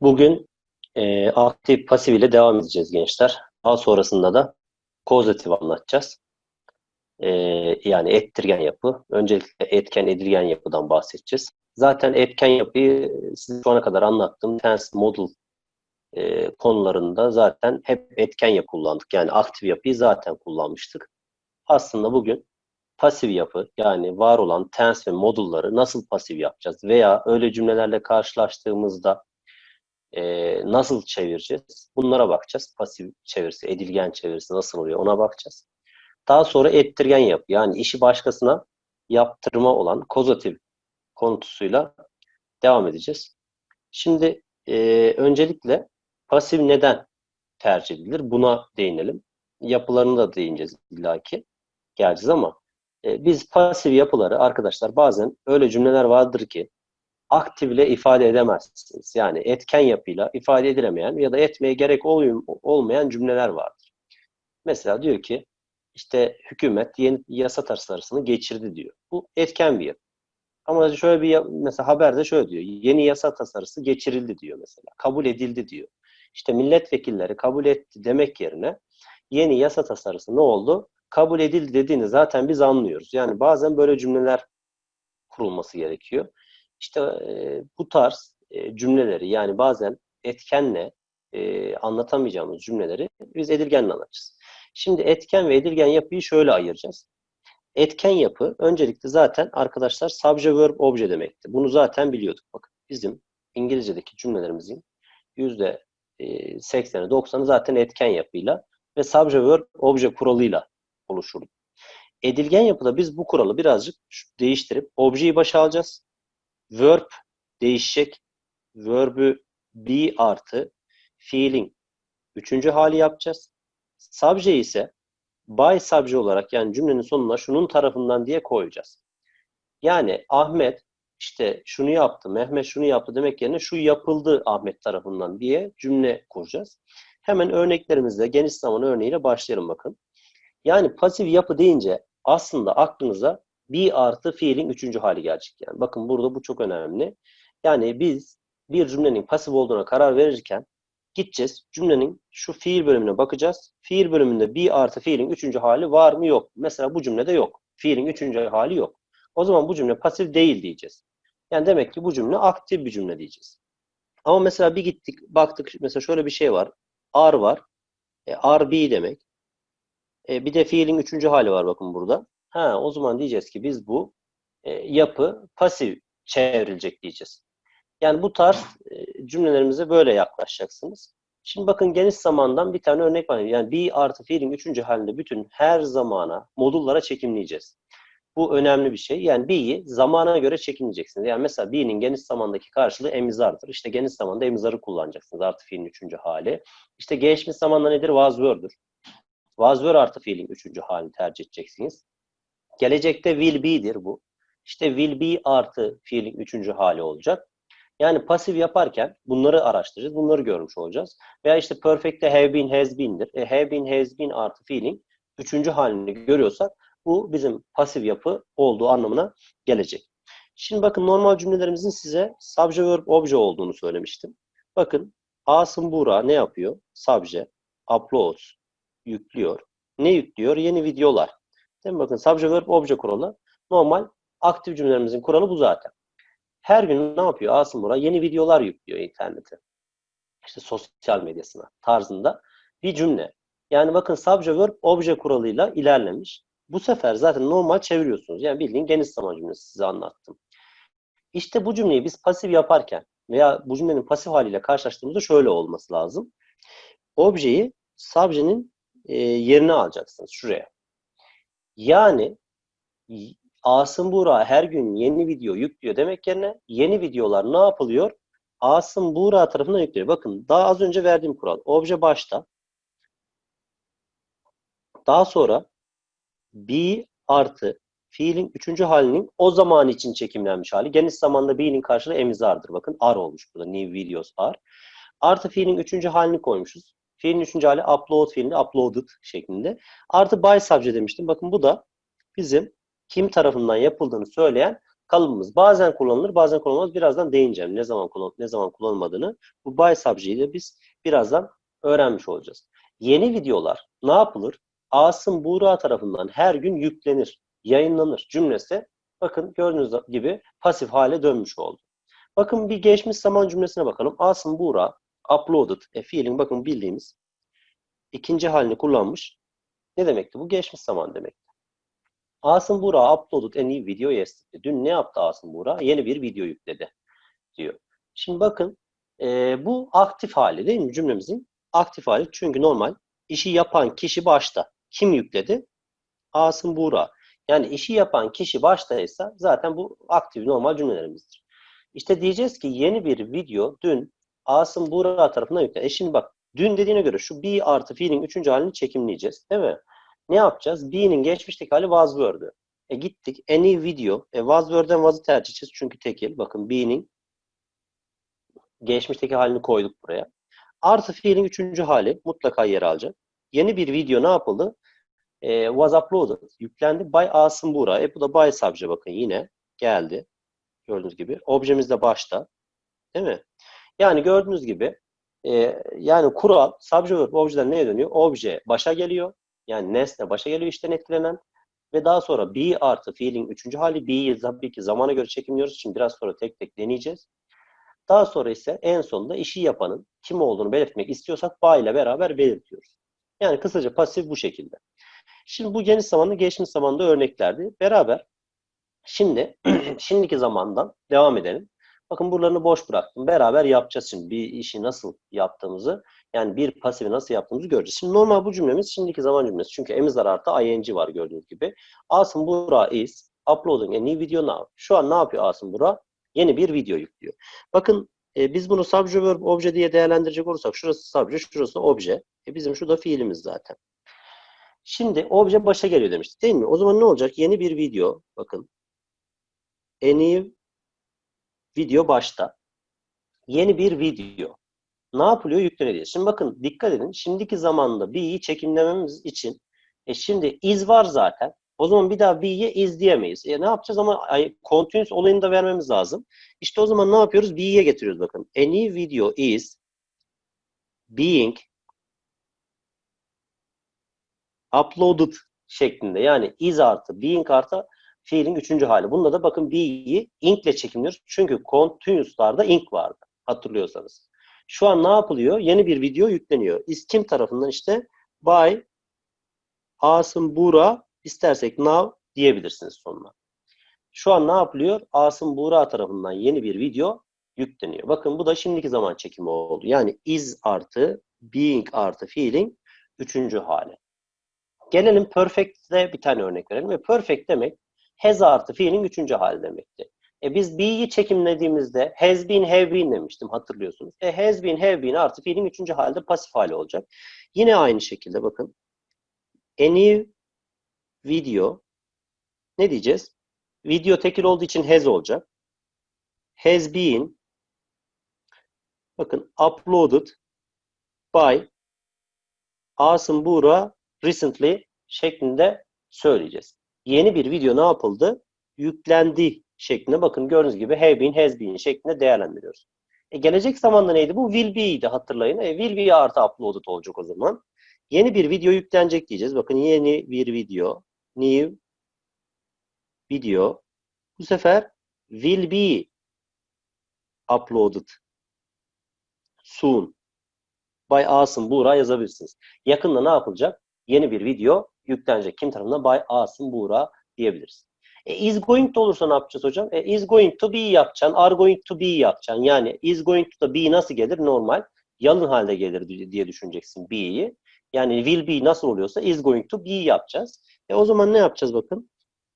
Bugün e, aktif pasif ile devam edeceğiz gençler. Daha sonrasında da kozatif anlatacağız. E, yani ettirgen yapı. Öncelikle etken edilgen yapıdan bahsedeceğiz. Zaten etken yapıyı size şu ana kadar anlattığım tense model e, konularında zaten hep etken yapı kullandık. Yani aktif yapıyı zaten kullanmıştık. Aslında bugün pasif yapı yani var olan tense ve modulları nasıl pasif yapacağız veya öyle cümlelerle karşılaştığımızda e, nasıl çevireceğiz? Bunlara bakacağız. Pasif çevirisi, edilgen çevirisi nasıl oluyor ona bakacağız. Daha sonra ettirgen yapı yani işi başkasına yaptırma olan kozatif konutusuyla devam edeceğiz. Şimdi e, öncelikle pasif neden tercih edilir? Buna değinelim. Yapılarını da değineceğiz illaki. Geleceğiz ama e, biz pasif yapıları arkadaşlar bazen öyle cümleler vardır ki aktifle ifade edemezsiniz. Yani etken yapıyla ifade edilemeyen ya da etmeye gerek olmayan cümleler vardır. Mesela diyor ki işte hükümet yeni yasa tasarısını geçirdi diyor. Bu etken bir yapı. Ama şöyle bir mesela haberde şöyle diyor. Yeni yasa tasarısı geçirildi diyor mesela. Kabul edildi diyor. İşte milletvekilleri kabul etti demek yerine yeni yasa tasarısı ne oldu? Kabul edildi dediğini zaten biz anlıyoruz. Yani bazen böyle cümleler kurulması gerekiyor. İşte e, bu tarz e, cümleleri yani bazen etkenle e, anlatamayacağımız cümleleri biz edilgenle anlatacağız. Şimdi etken ve edilgen yapıyı şöyle ayıracağız. Etken yapı öncelikle zaten arkadaşlar subject verb obje demekti. Bunu zaten biliyorduk. Bakın bizim İngilizce'deki cümlelerimizin yüzde 80'i e, 90'ı zaten etken yapıyla ve subject verb obje kuralıyla oluşurdu. Edilgen yapıda biz bu kuralı birazcık değiştirip objeyi başa alacağız verb değişecek. Verb'ü be artı feeling üçüncü hali yapacağız. Subject ise by subject olarak yani cümlenin sonuna şunun tarafından diye koyacağız. Yani Ahmet işte şunu yaptı, Mehmet şunu yaptı demek yerine şu yapıldı Ahmet tarafından diye cümle kuracağız. Hemen örneklerimizle geniş zaman örneğiyle başlayalım bakın. Yani pasif yapı deyince aslında aklınıza be artı fiilin üçüncü hali gelecek. Yani bakın burada bu çok önemli. Yani biz bir cümlenin pasif olduğuna karar verirken gideceğiz. Cümlenin şu fiil bölümüne bakacağız. Fiil bölümünde be artı fiilin üçüncü hali var mı yok. Mesela bu cümlede yok. Fiilin üçüncü hali yok. O zaman bu cümle pasif değil diyeceğiz. Yani demek ki bu cümle aktif bir cümle diyeceğiz. Ama mesela bir gittik baktık mesela şöyle bir şey var. Are var. E, are be demek. E, bir de fiilin üçüncü hali var bakın burada. Ha, o zaman diyeceğiz ki biz bu e, yapı pasif çevrilecek diyeceğiz. Yani bu tarz e, cümlelerimize böyle yaklaşacaksınız. Şimdi bakın geniş zamandan bir tane örnek var. Yani be artı fiilin üçüncü halinde bütün her zamana, modullara çekimleyeceğiz. Bu önemli bir şey. Yani be'yi zamana göre çekimleyeceksiniz. Yani mesela be'nin geniş zamandaki karşılığı emizardır. İşte geniş zamanda emizarı kullanacaksınız. Artı fiilin üçüncü hali. İşte geçmiş zamanda nedir? Was were'dur. Was were artı fiilin üçüncü halini tercih edeceksiniz. Gelecekte will be'dir bu. İşte will be artı fiilin üçüncü hali olacak. Yani pasif yaparken bunları araştıracağız, bunları görmüş olacağız. Veya işte perfect'te have been, has been'dir. E, have been, has been artı fiilin üçüncü halini görüyorsak bu bizim pasif yapı olduğu anlamına gelecek. Şimdi bakın normal cümlelerimizin size subject verb obje olduğunu söylemiştim. Bakın Asım Buğra ne yapıyor? Subject, upload, yüklüyor. Ne yüklüyor? Yeni videolar. Değil mi? Bakın subject verb obje kuralı. Normal aktif cümlelerimizin kuralı bu zaten. Her gün ne yapıyor Asım Bora? Yeni videolar yüklüyor internete. İşte sosyal medyasına tarzında bir cümle. Yani bakın subject verb obje kuralıyla ilerlemiş. Bu sefer zaten normal çeviriyorsunuz. Yani bildiğin geniş zaman cümlesi size anlattım. İşte bu cümleyi biz pasif yaparken veya bu cümlenin pasif haliyle karşılaştığımızda şöyle olması lazım. Objeyi subject'in yerine alacaksınız şuraya. Yani Asım Buğra her gün yeni video yüklüyor demek yerine yeni videolar ne yapılıyor? Asım Buğra tarafından yüklüyor. Bakın daha az önce verdiğim kural. Obje başta. Daha sonra be artı fiilin üçüncü halinin o zaman için çekimlenmiş hali. Geniş zamanda be'nin karşılığı emizardır. Bakın are olmuş burada. New videos are. Artı fiilin üçüncü halini koymuşuz. Fiilin üçüncü hali upload fiilinde uploaded şeklinde. Artı by subject demiştim. Bakın bu da bizim kim tarafından yapıldığını söyleyen kalıbımız. Bazen kullanılır, bazen kullanılmaz. Birazdan değineceğim ne zaman kullan ne zaman kullanılmadığını. Bu by subject'i de biz birazdan öğrenmiş olacağız. Yeni videolar ne yapılır? Asım Buğra tarafından her gün yüklenir, yayınlanır cümlesi. Bakın gördüğünüz gibi pasif hale dönmüş oldu. Bakın bir geçmiş zaman cümlesine bakalım. Asım Buğra uploaded a feeling bakın bildiğimiz ikinci halini kullanmış. Ne demekti? Bu geçmiş zaman demekti. Asım Buğra uploaded a new video yesterday. Dün ne yaptı Asım Buğra? Yeni bir video yükledi diyor. Şimdi bakın e, bu aktif hali değil mi cümlemizin? Aktif hali çünkü normal işi yapan kişi başta. Kim yükledi? Asım Buğra. Yani işi yapan kişi baştaysa zaten bu aktif normal cümlelerimizdir. İşte diyeceğiz ki yeni bir video dün Asım Buğra tarafından yüklendi. E şimdi bak dün dediğine göre şu be artı fiilin üçüncü halini çekimleyeceğiz. Değil mi? Ne yapacağız? Be'nin geçmişteki hali was were'dü. E gittik. Any video. E was were'den was'ı tercih edeceğiz çünkü tekil. Bakın be'nin geçmişteki halini koyduk buraya. Artı fiilin üçüncü hali mutlaka yer alacak. Yeni bir video ne yapıldı? E, was uploaded. Yüklendi by Asım Buğra. E bu da by subject bakın yine geldi. Gördüğünüz gibi. Objemiz de başta. Değil mi? Yani gördüğünüz gibi e, yani kural subject objeden neye dönüyor? Obje başa geliyor. Yani nesne başa geliyor işten etkilenen. Ve daha sonra be artı fiilin üçüncü hali be'yi tabii ki zamana göre çekimliyoruz. Şimdi biraz sonra tek tek deneyeceğiz. Daha sonra ise en sonunda işi yapanın kim olduğunu belirtmek istiyorsak by ile beraber belirtiyoruz. Yani kısaca pasif bu şekilde. Şimdi bu geniş zamanlı geçmiş zamanda örneklerdi. Beraber şimdi şimdiki zamandan devam edelim. Bakın buralarını boş bıraktım. Beraber yapacağız şimdi bir işi nasıl yaptığımızı. Yani bir pasifi nasıl yaptığımızı göreceğiz. Şimdi normal bu cümlemiz şimdiki zaman cümlesi. Çünkü emizler artı ing var gördüğünüz gibi. Asım Bura is uploading a new video now. Şu an ne yapıyor Asım Bura? Yeni bir video yüklüyor. Bakın e, biz bunu subject verb obje diye değerlendirecek olursak şurası subject, şurası obje. E, bizim şurada fiilimiz zaten. Şimdi obje başa geliyor demiştik değil mi? O zaman ne olacak? Yeni bir video. Bakın. A new video başta. Yeni bir video. Ne yapılıyor? Yükleniyor. Şimdi bakın dikkat edin. Şimdiki zamanda B'yi çekimlememiz için e şimdi iz var zaten. O zaman bir daha B'ye iz diyemeyiz. E ne yapacağız ama ay, continuous olayını da vermemiz lazım. İşte o zaman ne yapıyoruz? B'ye getiriyoruz bakın. Any video is being uploaded şeklinde. Yani is artı being artı fiilin üçüncü hali. Bunda da bakın be'yi ink ile çekimliyoruz. Çünkü continuous'larda ink vardı. Hatırlıyorsanız. Şu an ne yapılıyor? Yeni bir video yükleniyor. Is kim tarafından işte by Asım Buğra istersek now diyebilirsiniz sonuna. Şu an ne yapılıyor? Asım Buğra tarafından yeni bir video yükleniyor. Bakın bu da şimdiki zaman çekimi oldu. Yani is artı being artı feeling üçüncü hali. Gelelim perfect'te bir tane örnek verelim. Ve perfect demek has artı feeling üçüncü hali demekti. E biz be'yi çekimlediğimizde has been, have been demiştim hatırlıyorsunuz. E has been, have been artı feeling üçüncü halde pasif hali olacak. Yine aynı şekilde bakın. Any video ne diyeceğiz? Video tekil olduğu için has olacak. Has been bakın uploaded by Asım Buğra recently şeklinde söyleyeceğiz. Yeni bir video ne yapıldı? Yüklendi şeklinde bakın gördüğünüz gibi have been, has been şeklinde değerlendiriyoruz. E, gelecek zamanda neydi? Bu will be'ydi hatırlayın. E, will be artı uploaded olacak o zaman. Yeni bir video yüklenecek diyeceğiz. Bakın yeni bir video. New video. Bu sefer will be uploaded soon by Asım Buğra yazabilirsiniz. Yakında ne yapılacak? Yeni bir video yüklenecek. Kim tarafından? By Asım Buğra diyebiliriz. E, is going to olursa ne yapacağız hocam? E, is going to be yapacaksın. Are going to be yapacaksın. Yani is going to da be nasıl gelir? Normal. Yalın halde gelir diye düşüneceksin be'yi. Yani will be nasıl oluyorsa is going to be yapacağız. E o zaman ne yapacağız bakın?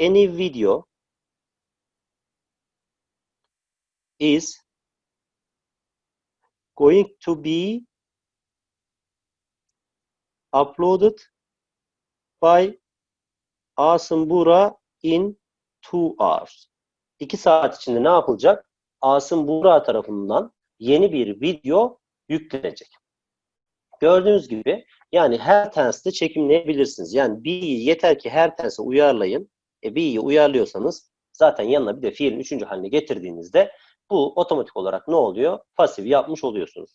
Any video is going to be uploaded by Asım Bura in two hours. İki saat içinde ne yapılacak? Asım Buğra tarafından yeni bir video yüklenecek. Gördüğünüz gibi yani her tense'de çekimleyebilirsiniz. Yani B'yi yeter ki her tense'e uyarlayın. E, B'yi uyarlıyorsanız Zaten yanına bir de fiilin üçüncü haline getirdiğinizde bu otomatik olarak ne oluyor? Pasif yapmış oluyorsunuz.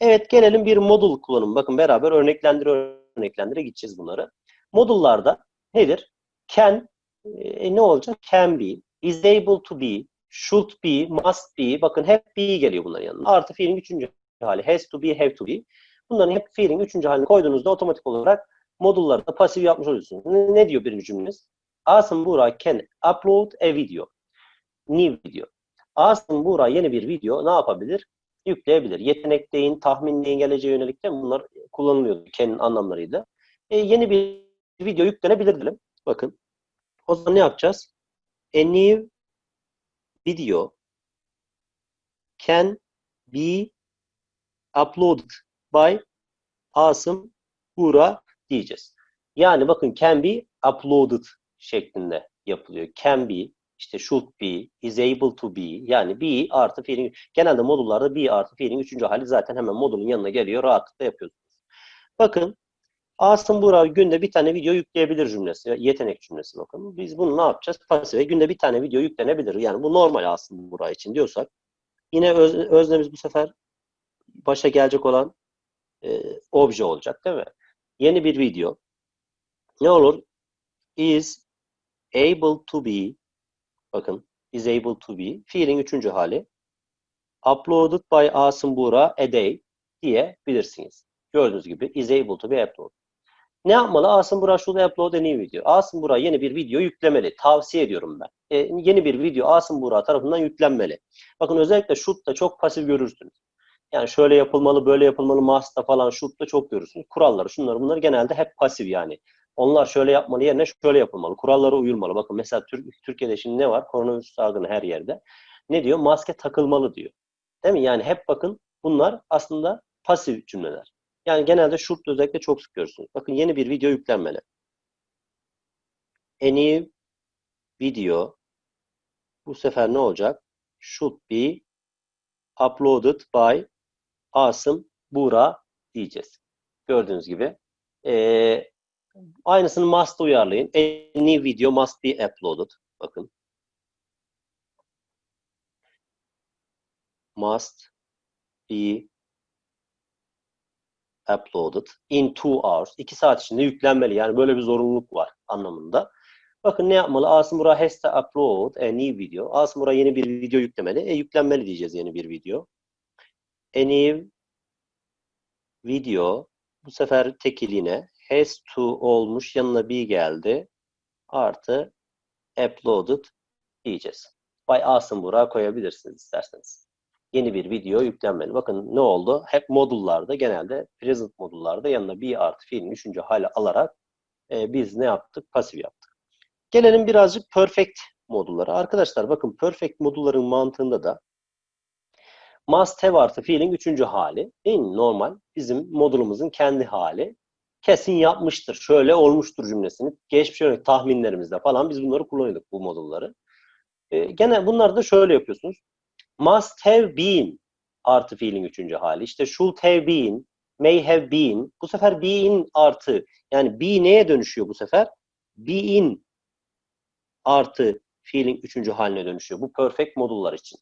Evet gelelim bir modul kullanımı. Bakın beraber örneklendire örneklendire gideceğiz bunları. Modullarda nedir? Can e, ne olacak? Can be, is able to be, should be, must be. Bakın hep be geliyor bunların yanına. Artı fiilin üçüncü hali. Has to be, have to be. Bunların hep fiilin üçüncü halini koyduğunuzda otomatik olarak modullarda pasif yapmış oluyorsunuz. Ne, diyor birinci cümleniz? Asım Buğra can upload a video. New video. Asım Buğra yeni bir video ne yapabilir? Yükleyebilir. Yetenekleyin, tahminleyin, geleceğe yönelik de bunlar kullanılıyordu can'in anlamlarıyla. E, yeni bir video yüklenebilir diyelim. Bakın. O zaman ne yapacağız? A new video can be uploaded by Asım Buğra diyeceğiz. Yani bakın can be uploaded şeklinde yapılıyor. Can be, işte should be, is able to be. Yani be artı fiilin, genelde modullarda be artı fiilin üçüncü hali zaten hemen modulun yanına geliyor. Rahatlıkla yapıyorsunuz. Bakın Asım Burak günde bir tane video yükleyebilir cümlesi. Yetenek cümlesi bakın. Biz bunu ne yapacağız? Pasife günde bir tane video yüklenebilir. Yani bu normal Asım Burak için diyorsak. Yine öz, öznemiz bu sefer başa gelecek olan e, obje olacak değil mi? Yeni bir video. Ne olur? Is able to be bakın is able to be fiilin üçüncü hali uploaded by Asım Buğra a day diyebilirsiniz. Gördüğünüz gibi is able to be uploaded. Ne yapmalı? Asım Burak şurada upload a new video. Asım Burak yeni bir video yüklemeli. Tavsiye ediyorum ben. E, yeni bir video Asım Burak tarafından yüklenmeli. Bakın özellikle shoot'ta çok pasif görürsünüz. Yani şöyle yapılmalı, böyle yapılmalı, must'ta falan shoot'ta çok görürsünüz. Kuralları, şunları bunları genelde hep pasif yani. Onlar şöyle yapmalı yerine şöyle yapılmalı. Kurallara uyulmalı. Bakın mesela Türk, Türkiye'de şimdi ne var? Koronavirüs salgını her yerde. Ne diyor? Maske takılmalı diyor. Değil mi? Yani hep bakın bunlar aslında pasif cümleler. Yani genelde should özellikle çok sık görürsünüz. Bakın yeni bir video yüklenmeli. A new video bu sefer ne olacak? Should be uploaded by Asım Buğra diyeceğiz. Gördüğünüz gibi. Ee, aynısını must uyarlayın. A new video must be uploaded. Bakın. Must be uploaded in two hours. İki saat içinde yüklenmeli. Yani böyle bir zorunluluk var anlamında. Bakın ne yapmalı? Asım Burak has to upload a new video. Asım Burak yeni bir video yüklemeli. E yüklenmeli diyeceğiz yeni bir video. A new video bu sefer tekiliğine has to olmuş yanına bir geldi. Artı uploaded diyeceğiz. By Asım Burak'a koyabilirsiniz isterseniz. Yeni bir video yüklenmeli. Bakın ne oldu? Hep modullarda genelde present modullarda yanına bir artı fiilin üçüncü hale alarak e, biz ne yaptık? Pasif yaptık. Gelelim birazcık perfect modullara. Arkadaşlar bakın perfect modulların mantığında da must have artı fiilin üçüncü hali değil mi? Normal bizim modulumuzun kendi hali. Kesin yapmıştır, şöyle olmuştur cümlesini. Geçmiş örnek tahminlerimizde falan biz bunları kullanıyorduk bu modulları. E, gene bunları da şöyle yapıyorsunuz. Must have been artı fiilin üçüncü hali. İşte should have been, may have been. Bu sefer been artı. Yani be neye dönüşüyor bu sefer? Being artı fiilin üçüncü haline dönüşüyor. Bu perfect modullar için.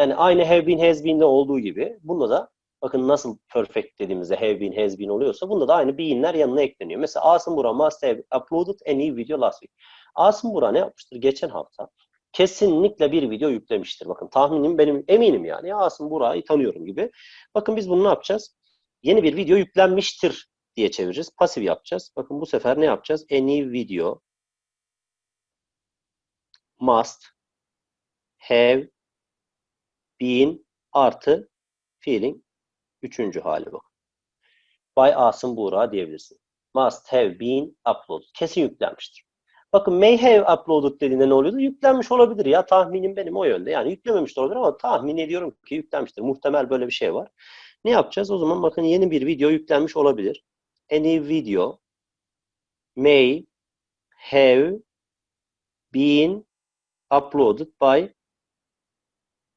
Yani aynı have been, has been'de olduğu gibi bunda da bakın nasıl perfect dediğimizde have been, has been oluyorsa bunda da aynı being'ler yanına ekleniyor. Mesela Asım Burak must have uploaded a new video last week. Asım Burak ne yapmıştır? Geçen hafta kesinlikle bir video yüklemiştir. Bakın tahminim benim eminim yani. Ya Asım Burak'ı tanıyorum gibi. Bakın biz bunu ne yapacağız? Yeni bir video yüklenmiştir diye çevireceğiz. Pasif yapacağız. Bakın bu sefer ne yapacağız? A new video must have been artı fiilin üçüncü hali bu. By Asım Buğra diyebilirsin. Must have been uploaded. Kesin yüklenmiştir. Bakın may have uploaded dediğinde ne oluyordu? Yüklenmiş olabilir ya. Tahminim benim o yönde. Yani yüklememiş de olabilir ama tahmin ediyorum ki yüklenmiştir. Muhtemel böyle bir şey var. Ne yapacağız? O zaman bakın yeni bir video yüklenmiş olabilir. Any video may have been uploaded by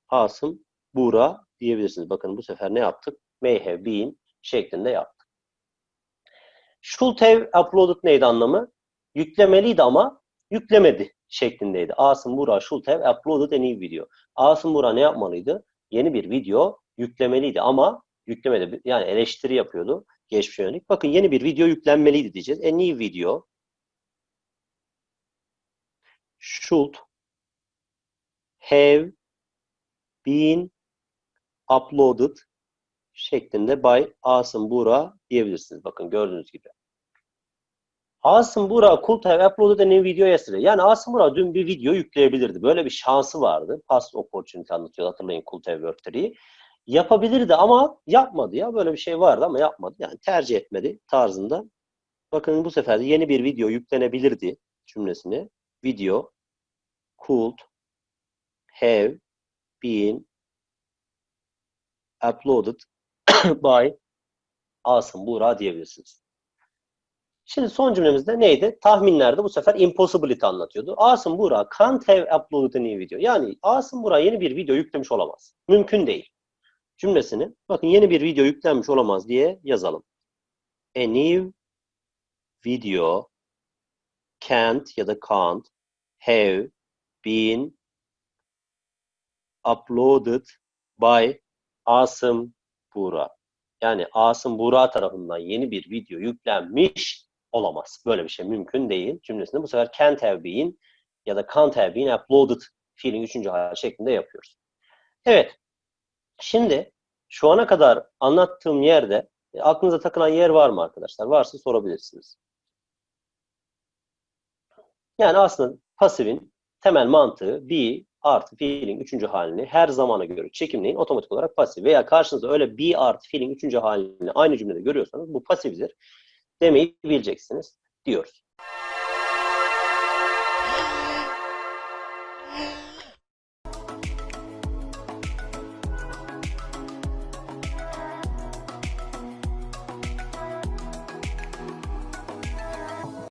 Asım Buğra diyebilirsiniz. Bakın bu sefer ne yaptık? May have been şeklinde yaptık. Should have uploaded neydi anlamı? Yüklemeliydi ama yüklemedi şeklindeydi. Asım Burak should have uploaded a new video. Asım Burak ne yapmalıydı? Yeni bir video yüklemeliydi ama yüklemedi. Yani eleştiri yapıyordu geçmişe yönelik. Bakın yeni bir video yüklenmeliydi diyeceğiz. A new video should have been uploaded şeklinde by Asım Buğra diyebilirsiniz. Bakın gördüğünüz gibi. Asım Buğra could have uploaded a new video yesterday. Yani Asım Buğra dün bir video yükleyebilirdi. Böyle bir şansı vardı. Past opportunity anlatıyor. Hatırlayın could have worked tree'yi. Yapabilirdi ama yapmadı ya. Böyle bir şey vardı ama yapmadı. Yani tercih etmedi tarzında. Bakın bu sefer de yeni bir video yüklenebilirdi cümlesini. Video could have been uploaded by Asım Buğra diyebilirsiniz. Şimdi son cümlemizde neydi? Tahminlerde bu sefer impossibility anlatıyordu. Asım Buğra can't have uploaded a new video. Yani Asım Buğra yeni bir video yüklemiş olamaz. Mümkün değil. Cümlesini bakın yeni bir video yüklenmiş olamaz diye yazalım. A new video can't ya da can't have been uploaded by Asım Buğra. Yani Asım Buğra tarafından yeni bir video yüklenmiş olamaz. Böyle bir şey mümkün değil. Cümlesinde bu sefer can't have been ya da can't have been uploaded fiilin üçüncü hali şeklinde yapıyoruz. Evet. Şimdi şu ana kadar anlattığım yerde e, aklınıza takılan yer var mı arkadaşlar? Varsa sorabilirsiniz. Yani aslında pasifin temel mantığı be artı fiilin üçüncü halini her zamana göre çekimleyin otomatik olarak pasif. Veya karşınızda öyle be artı fiilin üçüncü halini aynı cümlede görüyorsanız bu pasifdir demeyi bileceksiniz diyoruz.